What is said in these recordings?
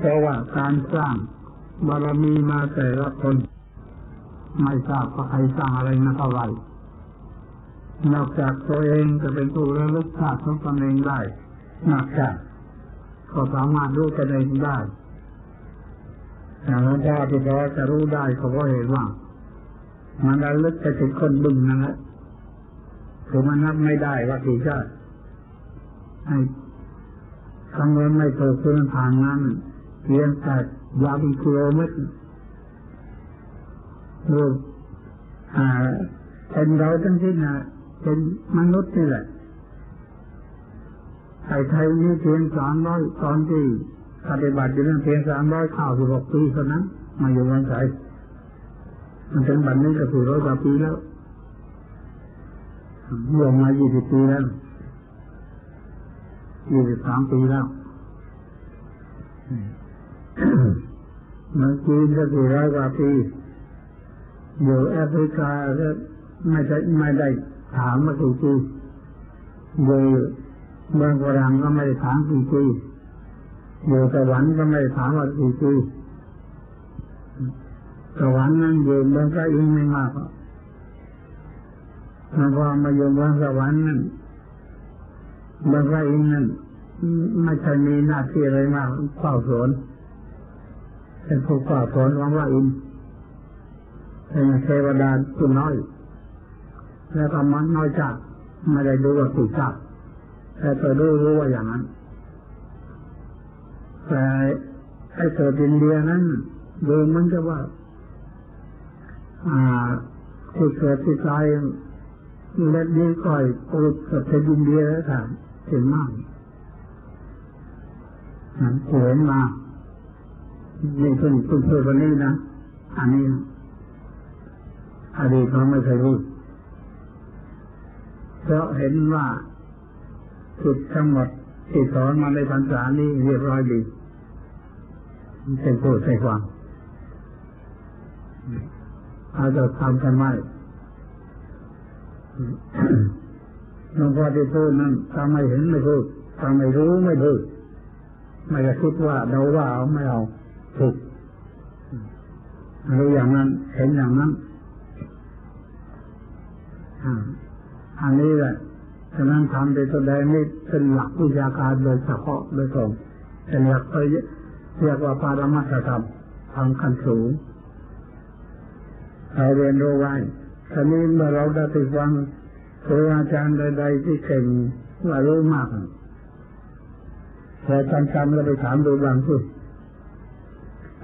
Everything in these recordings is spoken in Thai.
เพราะว่าการสร้างบารมีมาแต่ละคน ไม่ทราบว่าใครสร้างอะไรมาเท่าไหร่นอกจากตัวเองจะเป็นผู้ระลึกชาติของตนเองได้นอกจากก็สามารถรู้ตนเองได้แต่หลวงพ่อที่บอกจะรู้ได้เขาก็เห็นว่ามันระลึกไปถึงคนบึงนั่นแหละคือมันนับไม่ได้ว่ากี่ชาติไอ้คำนวณไม่ถูกคือมันผ่านนั้น เพียงแต่ยาวเป็นกิโลเมตรรูปอ่าเป็นเราทั้งสิ้นนะเป็นมนุษย์นี่แหละไอ้ไทยนี่เพียงสามร้อยตอนที่ปฏิบัติอยู่นั่นเพียงสามร้อยข้าวสิบหกปีเท่านั้น มาอยู่เมืองไทยมันถึงบัดนี้ก็สี่ร้อยกว่าปีแล้วรวมมายี่สิบปีแล้วยี่สิบสามปีแล้ว มืองจีนก็สี่ร้อยกว่าปี อยู่แอฟริกาก็ไม่ได้ไม่ได้ถามมากี่ปีอยู่เมืองฝรั่งก็ไม่ได้ถามกี่ปีอยู่สวรรค์ก็ไม่ได้ถามว่ากี่ปีสวรรค์นั้นอยู่เมืองพระอินทร์ไม่มากแล้วพอมาอยู่เมืองสวรรค์นั้นเมืองพระอินทร์นั้นไม่ใช่มีหน้าที่อะไรมากเฝ้าสวน เป็นผู้ฝ้าสวนของพระอินเป็นเทวดาตัวน้อย แล้วก็มันน้อยจากไม่ได้ดูว่าติดจากแต่ตัวรู้รู้ว่าอย่างนั้น แต่ไอ้เกิดอินเดียนั้นดูมันจะว่า อ่าที่เกิดที่ใจเล็ดนี้ก่อยปลุกกับเทอินเดียแล้วค่ะถึงมากนั้นเห็นมา นี่เพิ่งเพิ่งเพิ่งวันนี้นะ อันนี้อดีตเขาไม่เคยรู้เพราะเห็นว่าจุดทั้งหมดที่สอนมาในพรรษานี้เรียบร้อยดีเป็นผู้ใส่ความอาจจะทำกันไม่หลวงพ่อที่พูดนั้นถ้าไม่เห็นไม่พูดถ้าไม่รู้ไม่พูด ไม่จะคิดว่าเราว่าเอาไม่เอา ถูกรู้อย่างนั้น เห็นอย่างนั้นอันนี้แหละฉะนั้นทำไปแสดงนี่เป็นหลักวิชาการโดยเฉพาะโดยตรงเป็นหลักเรียกว่าปารมัตธรรมทำขั้นสูงเราเรียนรู้ไว้ทีนี้เมื่อเราได้ติดฟังครูอาจารย์ใดๆที่เก่งว่ารู้มากพอจำจำแล้วไปถามดูบางที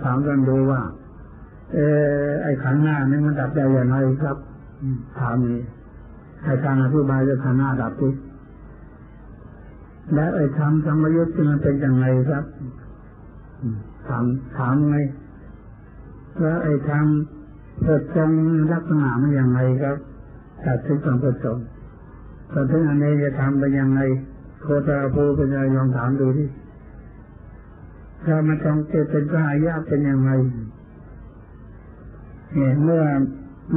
ถามกันดูว่า เออไอ้ขันหน้านี่มันดับได้อย่างไรครับถามนี้ให้การอธิบายจะขันหน้าดับทุกและไอ้ธรรมธรรมยุทธ์มันเป็นอย่างไรครับถามถามไงแล้วไอ้ธรรมเกิดจังลักษณะมันอย่างไรครับตัดสินของประสงค์ตอนถึงอันนี้จะทำเป็นยังไงโคตรภูเป็นยังไงลองถามดู ถ้ามันต้องเกิดเป็นพระอายาเป็นยังไงเนี่ยเมื่อ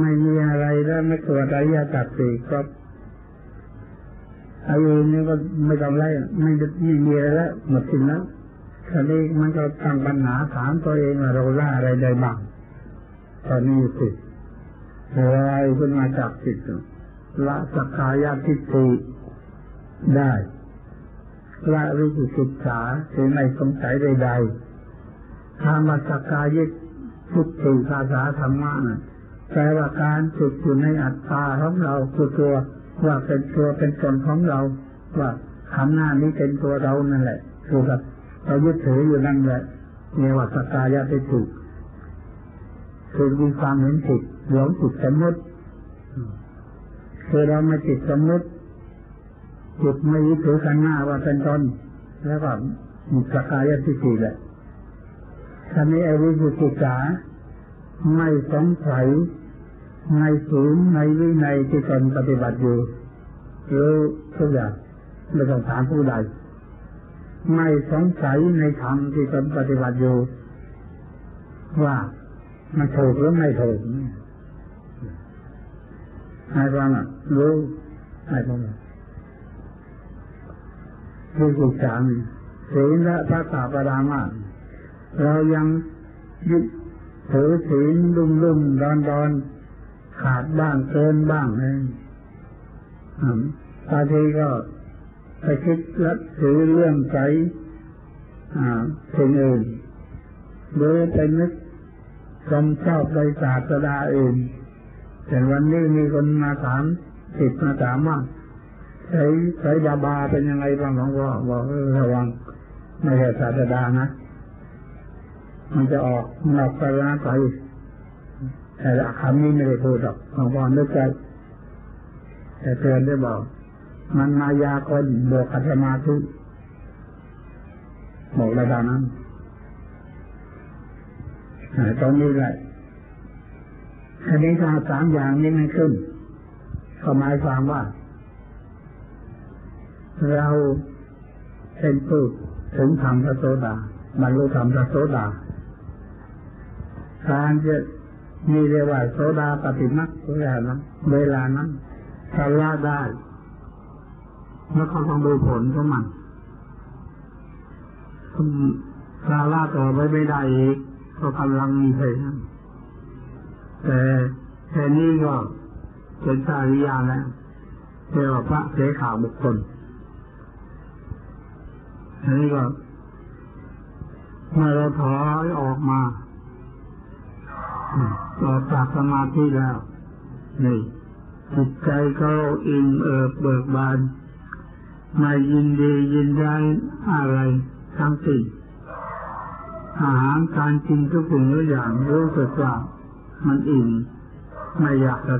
ไม่มีอะไรแล้วไม่ตัวจอายาตัดสิครับอายุนี้ก็ไม่ต้องไล่ไม่ไม่มีอะไรแล้วหมดสิ้นแล้วทีนี้มันก็ตั้งปัญหาถามตัวเองว่าเราล่าอะไรได้บ้างตอนนี้สิอะไรขึ้นมาจากจิตละสกายาทิฏฐิได้ ละวิจิตรษาถึงไม่สงสัยใดๆถ้ามาสกายิทิฏฐิภาษาธรรมะแปลว่าการจุดอยู่ในอัตตาของเราคือตัวว่าเป็นตัวเป็นตนของเรา ว่าขันหน้านี้เป็นตัวเรานั่นแหละคือกับเรายึดถืออยู่นั่นแหละเรียกว่าสกายาทิฏฐิคือมีความเห็นผิดหลงผิดสมมติคือเราไม่ติดสมมติ จิตไม่ยึดถือกันหน้าว่าเป็นตนแล้วก็มีสกายทิฏฐิแหละท่านี้ไอ้วิจิตรษาไม่สงสัยในศีลในวินัยที่ตนปฏิบัติอยู่รู้ทุกอย่างไม่ต้องถามผู้ใดไม่สงสัยในธรรมที่ตนปฏิบัติอยู่ว่ามันถูกหรือไม่ถูกไอ้ฟังอะรู้ไอ้ฟังคือ ศึกษาศีลและพระตาปรามาเรายังยึดถือศีลลุ่มลุ่มดอนดอนขาดบ้างเกินบ้างเองบางทีก็ไปคิดและถือเรื่องใจสิ่งอื่นหรือไปนึกชมชอบในศาสดาอื่นแต่วันนี้มีคนมาถามติดมาถามว่า ใช้ใช้บาบาเป็นยังไงบ้างหลวงพ่อบอกระวังไม่ใช่ศาสดานะ มันจะออกนอกไปนะไปแต่คำนี้ไม่ได้พูดหรอกหลวงพ่อนึกใจแต่เตือนได้บอก มันมายาคนบวกขัสมาธิบอกระดับนั้นตรงนี้แหละอันนี้ถ้าสามอย่างนี้ไม่ขึ้นก็หมายความว่า เราเป็นผู้ถึงธรรมพระโสดาบรรลุธรรมพระโสดาการจะมีเรียกว่าโสดาปฏิมักเวลานั้นเวลานั้นถ้าละได้แล้วเขาต้องดูผลของมันถ้าละต่อไปไม่ได้อีกก็กำลังมีเพลงแต่แค่นี้ก็เป็นสาริยาแล้วเรียกว่าพระเสขาบุคคล อันนี้ก็เมื่อเราถอยออกมาออกจากสมาธิแล้ว นี่ จิตใจก็อิ่มเอิบเบิกบานไม่ยินดียินได้อะไรทั้งสิ้นอาหารการกินทุกสิ่งทุกอย่างรู้สึกว่ามันอิ่มไม่อยากจะ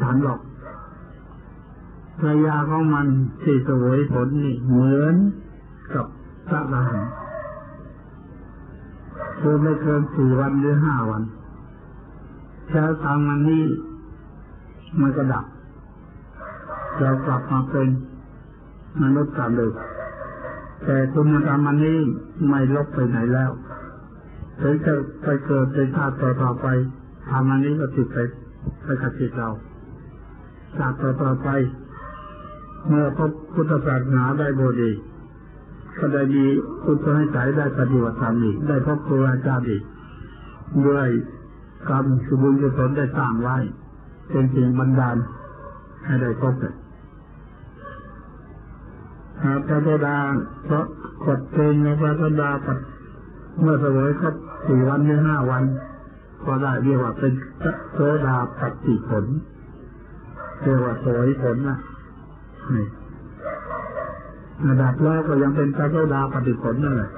ฉันหรอกภรรยาของมันที่สวยผลนี่เหมือน กับพระราหันคือไม่เกินสี่วันหรือห้าวันเช้าทางมันนี้มันก็ดับเรากลับมาเป็นมนุษย์ตามเดิมแต่คุณธรรมอันนี้ไม่ลบไปไหนแล้วถึงจะไปเกิดเป็นชาติต่อไปธรรมอันนี้ก็ติดไปไปกับจิตเราชาติต่อไป เมื่อพบพุทธศาสนาได้บดี ก็ได้มีอุตให้ใจได้ปฏิบัติธรรมอีกได้พบครูอาจารย์อีกด้วยกรรมสุบุญกุศลได้สร้างไว้เป็นสิ่งบันดาลให้ได้พบกันพระพุทธดาเพราะกดเกณฑ์พระพุทธดาปัดเมื่อเสวยครบสี่วันหรือห้าวัน ก็ได้เรียกว่าเป็นโสดาปฏิผลเรียกว่าสวยผลนะ่ะ ดับแรกก็ยังเป็นพระโสดาปฏิผลนั่นแหละ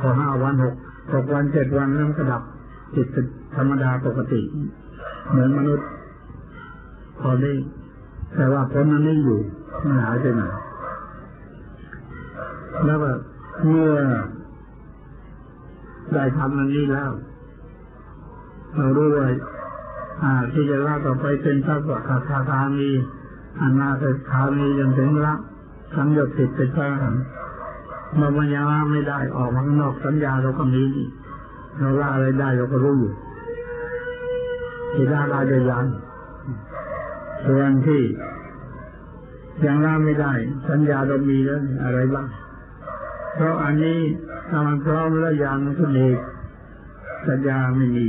พอห้าวันหกหกวันเจ็ดวันแล้วก็ดับจิตธรรมดาปกติ เหมือนมนุษย์ พอได้แต่ว่าผลมันไม่อยู่มันหายไปไหนแล้วก็เมื่อได้ทำอันนี้แล้ว เรารู้เลยที่จะละต่อไปเป็นพระสวัสดิ์คามีอนาคตคามีจนถึงละ สังยศติดเป็นพระมันยังละไม่ได้ออกมาข้างนอกสัญญาเราก็มีเราละอะไรได้เราก็รู้อยู่ที่ละลาจะยันส่วนที่ยังละไม่ได้ สัญญาเรามีแล้วอะไรบ้างเพราะอันนี้ถ้ามันพร้อมแล้วยังก็เอกสัญญาไม่มี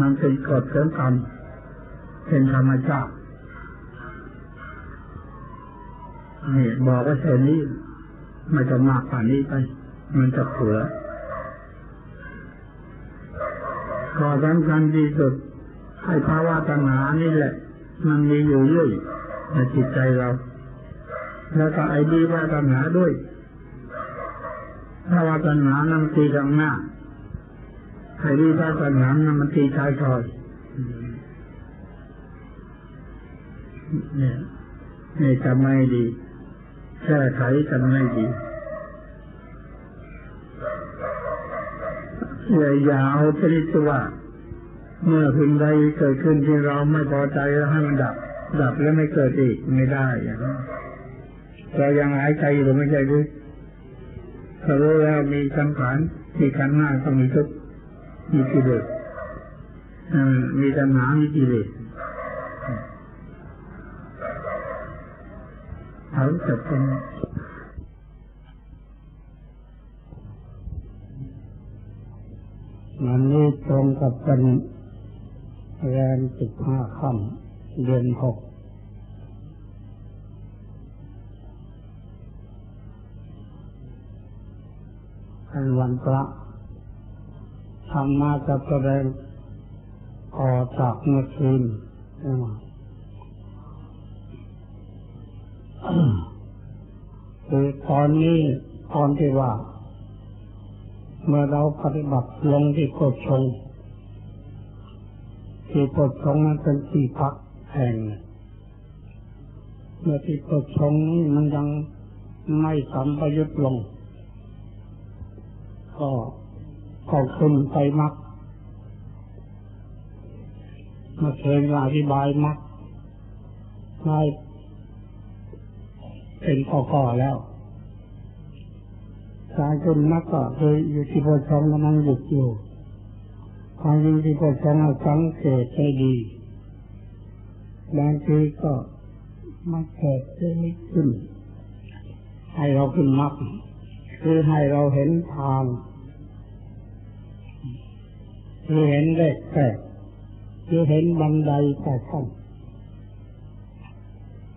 มันเป็นกฎของกรรมเป็นธรรมชาติ นี่บอกว่าแค่นี้ไม่จะมากกว่านี้ไป มันจะเผือข้อสำคัญที่สุดให้ภาวะตัณหานี่แหละ มันมีอยู่เยอะในจิตใจเรา แล้วก็ไอ้ดีว่าตัณหาด้วยถ้าว่าตัณหานั้นตีทางหน้าไอ้ดีว่าตัณหานั้นมันตีชายคอยเนี่ยนี่ทำไม่ดี แก้ไขกันไม่ดีอย่าอย่าเอาชนิดว่าเมื่อพึงใดเกิดขึ้นที่เราไม่พอใจแล้วให้มันดับ ดับแล้วไม่เกิดอีกไม่ได้อย่างนั้นเรายังหายใจอยู่ไม่ใช่หรือถ้ารู้แล้วมีสังขารมีขันหน้าก็มีทุกมีกิเลสมีตัณหามีกิเลส เผาศเป็นวันนี้ตรงกับเป็นแรมสิบห้าค่ำเดือนหกเป็นวันพระธรรมะจะแสดงออจากเมื่อคืนใช่ไหม ตอนนี้ตอนที่ว่า เมื่อเราปฏิบัติลงที่กดชงที่กดชงนั้นเป็นที่พักแห่งเมื่อที่กดชงนี้มันยังไม่สัมปยุตลง ก็ก็ขึ้นไปมักมาเคยอธิบายมักได้เป็นข้อๆแล้ว การขึ้นมักก็คืออยู่ที่พอชองกำลังหยุดอยู่ความจริงที่พอชองสังเกตให้ดีบางทีก็มาเกิดจะไม่ขึ้น ให้เราขึ้นมักคือให้เราเห็นทางคือเห็นเลขแปดคือเห็นบันไดแต่ขั้น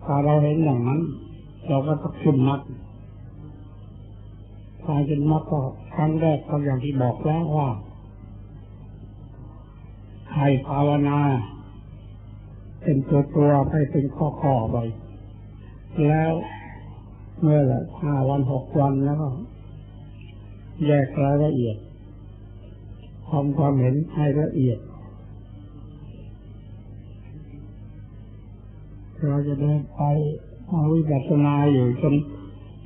ถ้าเราเห็นอย่างนั้น เราก็ต้องขึ้นมัด ถ้าขึ้นมัดก็ครั้งแรกก็อย่างที่บอกแล้วว่าให้ภาวนา เป็นตัวตัวไปเป็นข้อข้อไป แล้วเมื่อละห้าวันหกวันแล้วก็แยกรายละเอียดทำความเห็นให้ละเอียดเราจะเดินไปเอาวิปัสสนาอยู่จน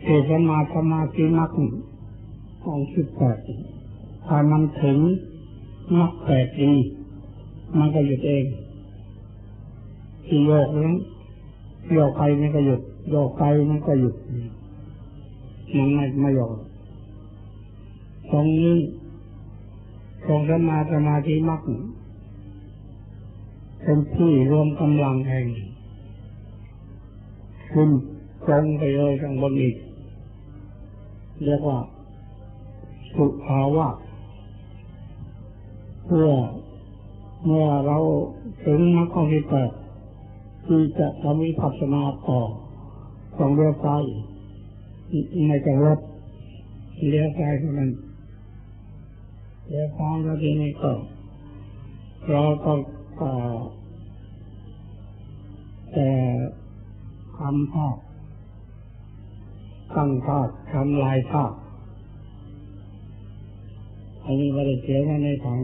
เกิดสมาสมาธิมักข องสิบแปดถ้ามันถึงมักแปดดีมันก็หยุดเองที่โยกนั้นโยกไปมันก็หยุดโยกไปมันก็หยุดมันไม่ไม่โยกตรงนี้ทรงสมาสมาธิมักเป็นที่รวมกำลังแห่งขึ้นตรงไปเลยข้างบนอีกเรียกว่า สุภาวะเพื่อเมื่อเราถึงนักข้อที่แปดที่จะทำวิปัสสนาต่อต้องเลี้ยวซ้ายในจังหวัดเลี้ยวซ้ายเท่านั้นเลี้ยวซ้ายแล้วทีนี้ก็เราต้องแต่ทำภาพตั้งภาพทำลายภาพ อันนี้ไม่ได้เสียในถัง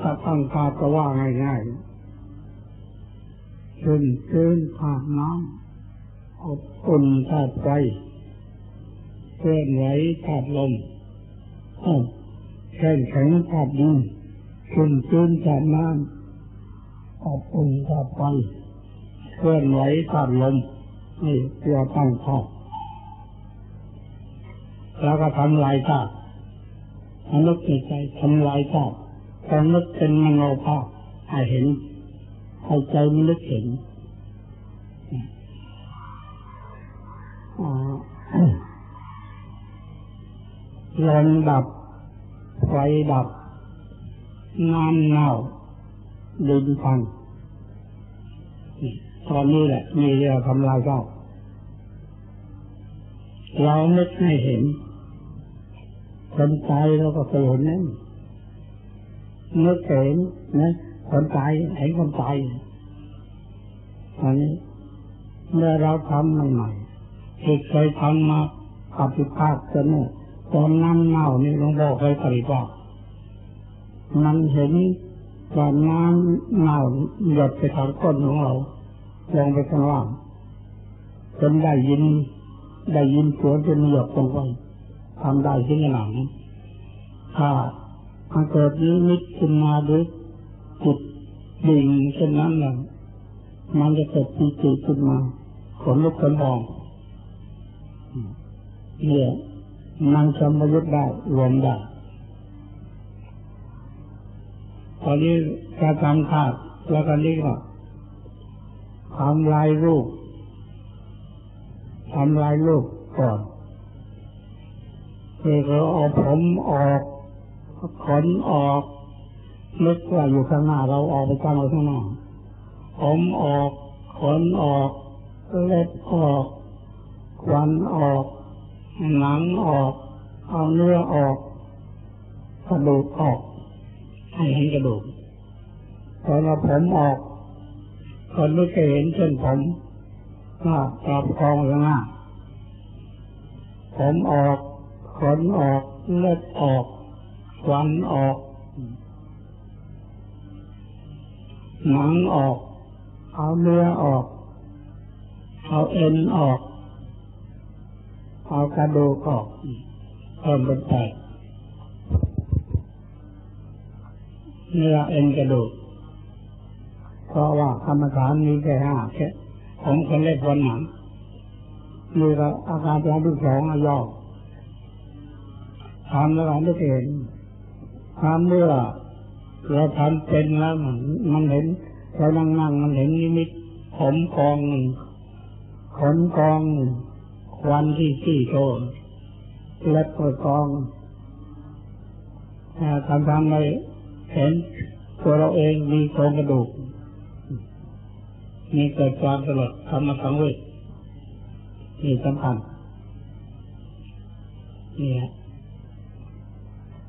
ถ้าตั้งภาพก็ว่าง่ายๆขึ้นขึ้นผ่านน้ำอบอุ่นธาตุไฟเคลื่อนไหวธาตุลมแข็งแข็งธาตุดินขึ้นขึ้นธาตุน้ำอบอุ่นธาตุไฟเคลื่อนไหวธาตุลมนี่ตัวตั้งภาพ แล้วก็ทำลายธาตุมนุษย์ในใจทำลายธาตุความนึกเป็นมโนภาพให้เห็นให้ใจมันนึกเห็นลมดับ ไฟดับ น้ำเน่าดินพังตอนนี้แหละมีเรื่องทำลายเจ้าเราไม่ให้เห็น คนตายเราก็เคยเห็นนั่นนึกเห็นนะคนตายเห็นคนตายอันนี้เมื่อเราทำใหม่ๆที่เคยทำมาปฏิภาคจะเนี่ยตอนน้ำเน่านี่หลวงพ่อเคยปฏิบัติมันเห็นว่าน้ำเน่าหยดไปทางก้นของเราลงไปข้างล่างจนได้ยินได้ยินเสียงจนหยดลงไป ทำได้ที่ขนาดนี้ถ้ามันเกิดนิมิตขึ้นมาหรือจิตดิ่งเช่นนั้นแหละมันจะเกิดปีติขึ้นมาขนลุกขนพองเนี่ยมันสมยุทธ์ได้รวมได้ตอนนี้การทำธาตุแล้วกันนี้ก็ทำลายรูปทำลายรูปก่อน นี่ก็เอาผมออกขนออกนึกว่าอยู่ข้างหน้าเราออกไปกลางไว้ข้างหน้าผมออกขนออกเล็บออกควันออก หนังออก เอาเนื้อออกกระดูกออกให้เห็นกระดูกพอเราผมออกคนไม่เคยเห็นเส้นผมว่าปรับคองข้างหน้าผมออก ขนออก เล็บออกควันออก หนังออก เอาเนื้อออก เอาเอ็นออก เอากระดูกออกเพิ่มเป็นแปดเนื้อเอ็นกระดูกเพราะว่ากรรมฐานมีแค่ห้าแค่ผมคนเล็กคนหนังมีก็อาการที่ที่สองย่อ ทำแล้วไม่เห็นทำเมื่อเราทำเป็นแล้วมันมันเห็นเรานั่งนั่งมันเห็นนิมิตผมกองหนึ่งขนกองควันที่ที่โตเล็บก็กองทำทำไปเห็นตัวเราเองมีโครงกระดูก มีเกิดความสลดธรรมสังเวชนี่สำคัญนี่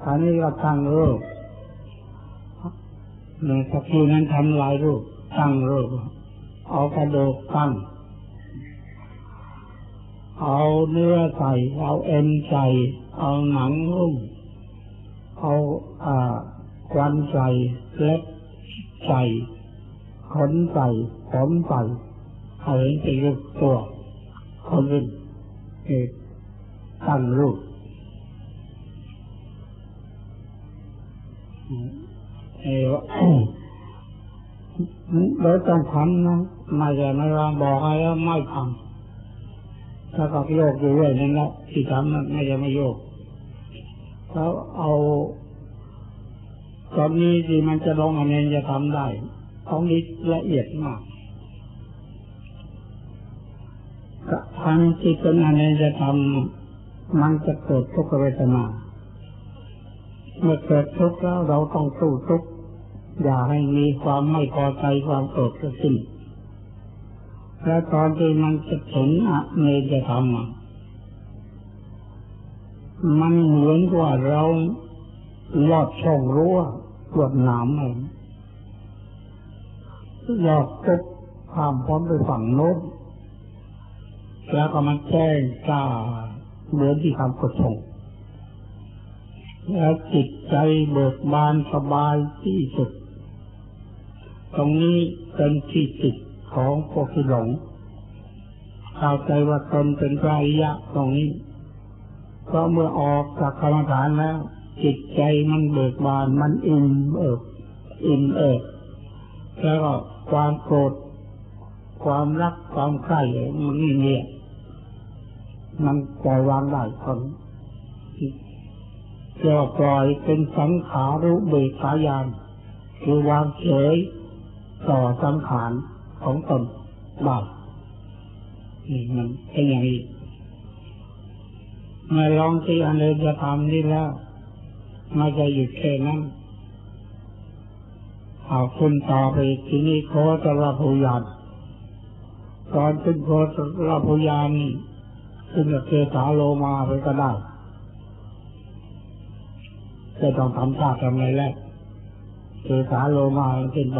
อันนี้เราตั้งรูปหนึ่งสักทีนั้นทำลายรูปตั้งรูปเอากระดูกตั้ง เอาเนื้อใส่ เอาเอ็นใส่ เอาหนังหุ้มเอาอ่าควันใส่เล็บใส่ขนใส่ผมใส่ให้เห็นเป็นรูปตัวคนอื่นตั้งรูป เออเราต้องทำนะไม่ใช่ไม่ลองบอกให้แล้วไม่ทำถ้ากับโยกอยู่เรื่อยนั่นแหละที่ทำนั้นไม่ใช่ไม่โยกเขาเอาตอนนี้ที่มันจะลงอันนี้จะทำได้ต้องนี้ละเอียดมากทางที่เป็นอันนี้จะทำมันจะเกิดทุกขเวทนา เมื่อเกิดทุกข์แล้วเราต้องสู้ทุกข์อย่าให้มีความไม่พอใจความโกรธขึ้นและตอนที่มันจะถึงอเนจะทำมันเหมือนว่าเราลอดช่องรั้วปวดหนามเองลอดทุกข้ามพร้อมไปฝั่งโน้นแล้วก็มันแจ้งจ้าเหมือนที่คำกดส่ง แล้วจิตใจเบิกบานสบายที่สุด ตรงนี้เป็นที่จิตของพวกที่หลงเข้าใจว่าตนเป็นพระอริยะตรงนี้เพราะเมื่อออกจากกรรมฐานแล้ว จิตใจมันเบิกบานมันอิ่มเอิบอิ่มเอิบแล้วก็ความโกรธความรักความใคร่มันนี่เนี่ยมันปล่อยวางได้คน จะปล่อยเป็นสังขารุเบกายานคือวางเฉยต่อสังขารของตนบาปนี่มันเป็นอย่างนี้มาลองที่อันเลยจะทำนี่แล้วมาจะหยุดแค่นั้นเอาคุณต่อไปที่นี่โคตรภูยานตอนขึ้นโคตรภูยานขึ้นกับเกสาโลมาไปก็ได้ จะต้องทำท่าทำอะไรแล้วเกสาโลมาขึ้นไป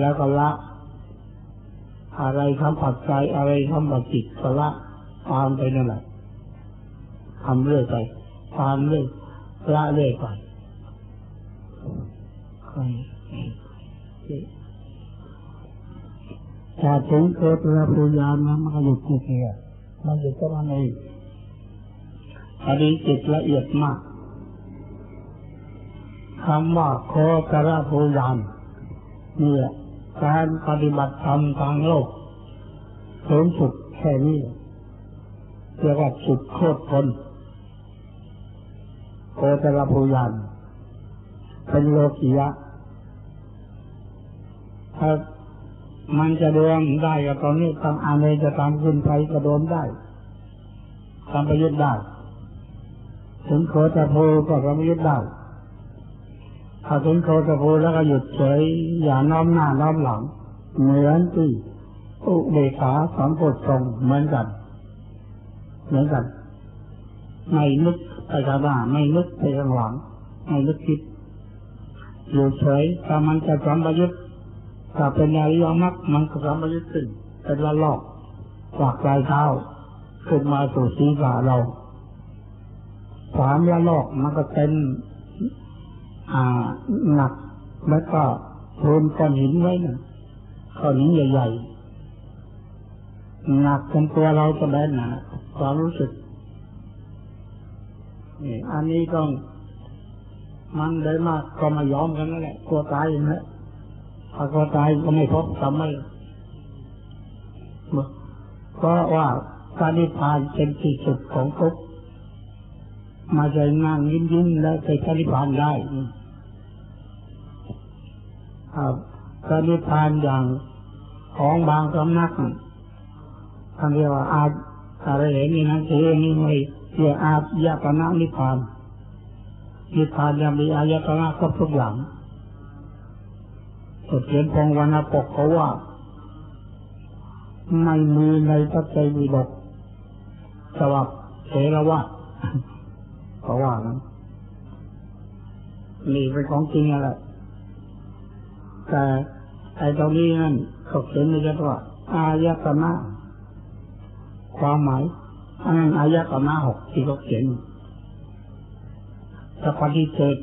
แล้วก็ละ อะไรทำปัจจัยอะไรทำปัจจิตก็ละตามไปนั่นแหละทำเรื่อยไปตามเรื่อยละเรื่อยไปถ้าถึงเกิดระพูยานนะมันก็หยุดที่เกียมันหยุดก็มันเอง อันนี้จิตละเอียดมากคำว่าโคตรภูยานเนี่แหละการปฏิบัติธรรมทางโลกสูงสุดแค่นี้เรียกว่าสุดโคตรพ้นโคตรภูยานเป็นโลกียะ ถ้ามันจะดวงได้ก็ตอนนี้ทำอะไรจะทำขึ้นไปก็โดนได้ทำประโยชน์ได้ ถึงโคตรโพก็สมยุทธ์ได้ถ้าถึงโคตรโพแล้วก็หยุดเฉยอย่าน้อมหน้าน้อมหลัง เหมือนที่อุเบกขาสอนโพชฌงเหมือนกัน เหมือนกันไม่นึกไปข้างหน้าไม่นึกไปข้างหลังไม่นึกคิดอยู่เฉยถ้ามันจะสัมปยุทธ์ถ้าเป็นอริยมรรคมันก็สัมปยุทธ์ขึ้นเป็นละลอกจากปลายเท้าขึ้นมาสู่ศีรษะเรา สามละลอกมันก็เป็นอ่าหนักแล้วก็โนก้อนหินไว้นะก้อนหินใหญ่ๆหนักจนตัวเราจะแบนหนาความรู้สึกนี่อันนี้ต้องมันได้มากก็มายอมกันนั่นแหละกลัวตายอย่างนี้ถ้ากลัวตายก็ไม่พบทำไม่เพราะว่าการนิพพานเป็นที่สุดของทุก มาใจนั่งยิ้มยิ้มแล้วไปการนิพพานได้ครับการนิพพานอย่างของบางสำนักท่านเรียกว่าอาบอะไรเห็นนี่นะเองนี่ไม่เรียกอาญาตนะนิพพานนิพพานยังมีอายตนะครบทุกอย่างเขียนพงวรรณปกเขาว่า ไม่มีในพระไตรปิฎกสวับเสรวะ เพราว่านั้นนี่เป็นของจริงอะไรแต่ไอ้ตรงนี้นั่นเขาเขียนในจัว่า อายตนะความหมายอันนั้นอายตนะหกที่เขาเขียนถ้าปฏิเสธ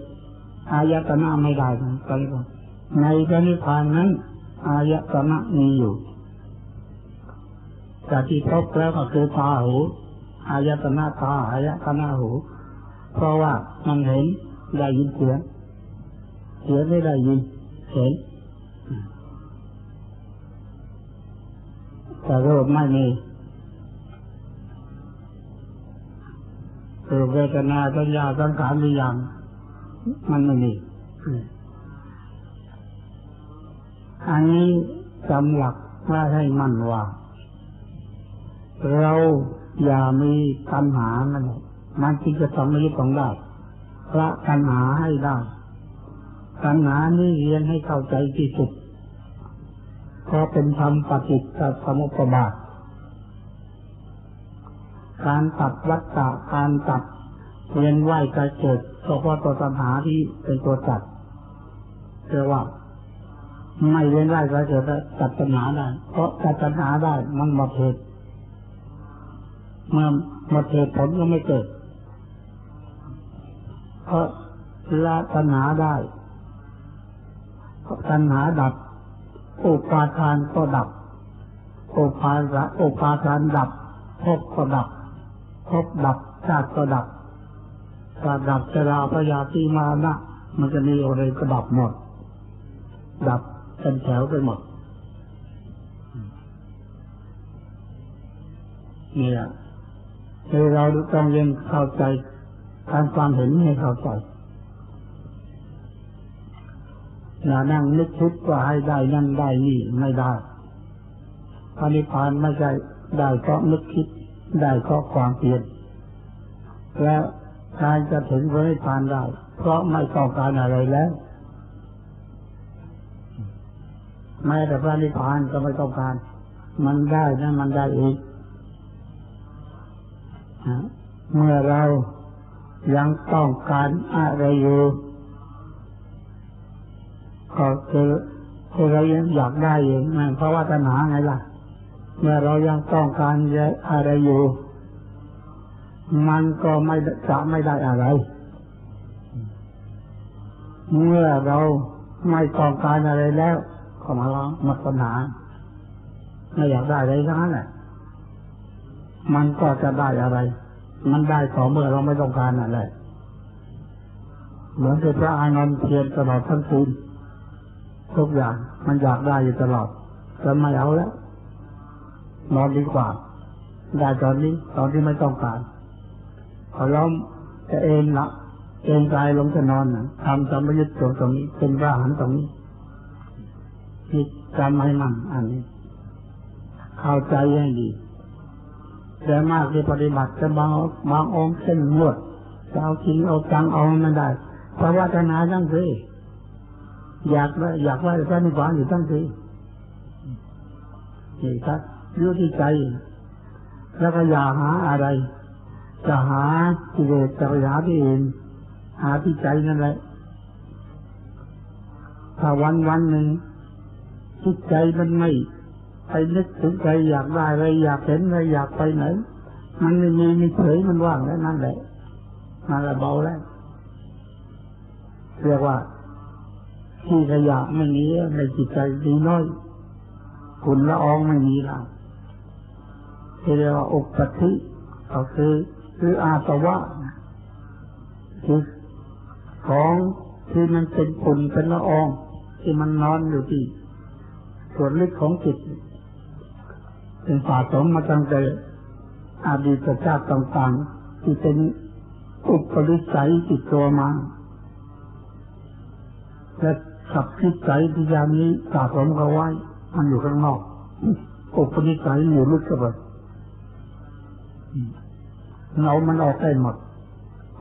อายตนะไม่ได้นะก็เลยว่าในพระนิพพานนั้น อายตนะมีอยู่จากที่พบแล้วก็คือตาหูอายตนะตาอายตนะหู เพราะว่ามันเห็นได้ยินเสียงเสียงไม่ได้ยินเห็นแต่รูปไม่มีรูปเวทนาสัญญาสังขารวิญญาณมันไม่มีอันนี้จำหลักว่าให้มันว่า เราอย่ามีปัญหานั่น มันจึงจะทำให้ของได้พระปัญหาให้ได้ปัญหานี้เรียนให้เข้าใจที่สุดเพราะเป็นธรรมปฏิจจสมุปบาท การตัดวัฏฏะการตัดเวียนไหวกายเกิดเพราะตัวปัญหาที่เป็นตัวจัดเรียกว่า ไม่เวียนไหวกายเกิดจัดปัญหาได้ เพราะจัดปัญหาได้มันหมดเหตุเมื่อหมดเหตุผลก็ไม่เกิด เพราะละตัณหาได้ตัณหาดับอุปาทานก็ดับอุปาระอุปาทานดับภพก็ดับภพดับชาติก็ดับชาติดับเจราพยาธิมานะมันจะมีอะไรก็ดับหมด ดับเป็นแถวไปหมดเนี่ยคือเราต้องเรียนเข้าใจ การความเห็นให้เข้าใจอย่านั่งนึกคิดว่าให้ได้นั่นได้นี่ไม่ได้พระนิพพานไม่ใช่ได้เพราะนึกคิดได้เพราะความเพียรและการจะถึงพระนิพพานได้ เพราะไม่ต้องการอะไรแล้วแม้แต่พระนิพพานก็ไม่ต้องการ มันได้นะมันได้อีกเมื่อเรา ยังต้องการอะไรอยู่ก็คือคือเรายังอยากได้อยู่นั่นเพราะว่าตัณหาไงล่ะ เมื่อเรายังต้องการอะไรอยู่ มันก็ไม่จะไม่ได้อะไร เมื่อเราไม่ต้องการอะไรแล้วก็มาลองมดปัญหาไม่อยากได้อะไรทั้งนั้นแหละมันก็จะได้อะไร มันได้ต่อเมื่อเราไม่ต้องการอะไรเหมือนกับพระอานนท์เพียรตลอดทั้งคืนทุกอย่างมันอยากได้อยู่ตลอดแต่ไม่เอาแล้ว นอนดีกว่า ได้ตอนนี้ ตอนที่ไม่ต้องการพอเราจะเองละเองกายลงจะนอนนะทำสมยุทธ์ตรงนี้เป็นพระหันตรงนี้คิดจำให้มันอันนี้ เข้าใจให้ดี แต่มากที่ปฏิบัติจะบางบางองค์เส้นงวดจะเอาจริงเอาจังเอาไมันได้ เพราะว่าทนาตั้งทีอยากว่าอยากว่าพระนิพพานอยู่ตั้งทีนี่ครับอยู่ที่ใจ แล้วก็อย่าหาอะไร จะหากิเลสจะหาที่อื่นหาที่ใจนั่นแหละถ้าวันวันหนึ่งจิตใจมันไม่ ไปนึกถึงใจอยากได้อะไรอยากเห็นอะไรอยากไปไหน มันไม่มีมีเฉยมันว่างแล้วนั่นแหละนั่นแหละเบาแล้วเรียกว่าที่ขยะไม่มีในจิตใจดีน้อยคุณละอองไม่มีแล้วที่เรียกว่าอุปธิก็คือคืออาสวะคือของที่มันเป็นฝุ่นเป็นละออง ที่มันนอนอยู่ที่ส่วนลึกของจิต เป็นสะสมมาตั้งแต่อดีตชาติต่างๆ ที่เป็นอุปริสัยติดตัวมาและขับคิดใจที่ยามนี้สะสมเขาไว้ มันอยู่ข้างนอกอุปนิสัยอยู่ลึกเข้าไปเงามันออกได้หมด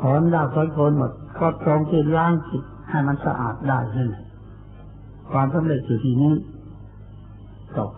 ถอนรากถอนโคนหมดครอบครองจิตล้างจิตให้มันสะอาดได้ใช่ไหมความสำเร็จอยู่ที่นี้จบ